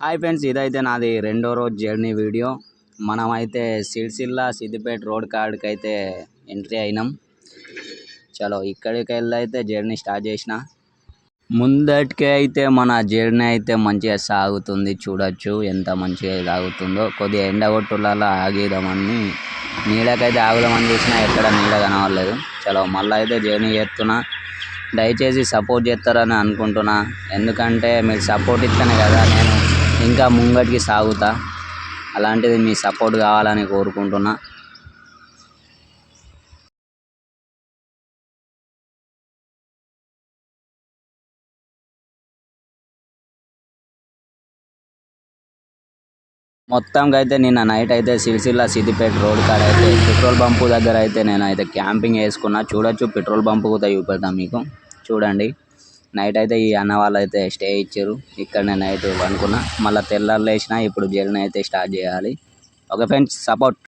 Hi friends ఇదైతే నాది రెండో రోజు జర్నీ వీడియో. మనమైతే సిరిసిల్ల సిద్దిపేట రోడ్ కాడికి అయితే ఎంట్రీ అయినాం. చలో ఇక్కడికి వెళ్ళి అయితే జర్నీ స్టార్ట్ చేసిన. ముందటికే అయితే మన జర్నీ అయితే మంచిగా సాగుతుంది. చూడొచ్చు ఎంత మంచిగా సాగుతుందో. కొద్దిగా ఎండ కొట్టులలో ఆగేదామని నీళ్ళకైతే ఆగుదామని చూసినా ఎక్కడ నీడ కనవలేదు చలో మళ్ళీ అయితే జర్నీ చేస్తున్నా. దయచేసి సపోర్ట్ చేస్తారని అనుకుంటున్నా. ఎందుకంటే మీరు సపోర్ట్ ఇస్తేనే కదా నేను ఇంకా ముంగటికి సాగుతా. అలాంటిది మీ సపోర్ట్ కావాలని కోరుకుంటున్నా. మొత్తంగా అయితే నిన్న నైట్ అయితే సిరిసిల్ల సిద్దిపేట రోడ్ కాడ అయితే పెట్రోల్ బంపు దగ్గర అయితే నేను అయితే క్యాంపింగ్ వేసుకున్నా. చూడొచ్చు పెట్రోల్ బంపు కూడా చూపెడతాను మీకు. చూడండి. నైట్ అయితే ఈ అన్న వాళ్ళు అయితే స్టే ఇచ్చారు. ఇక్కడనే నైట్ అనుకున్నా మళ్ళీ తెల్లారి లేచిన ఇప్పుడు జర్నీ అయితే స్టార్ట్ చేయాలి. Okay friends support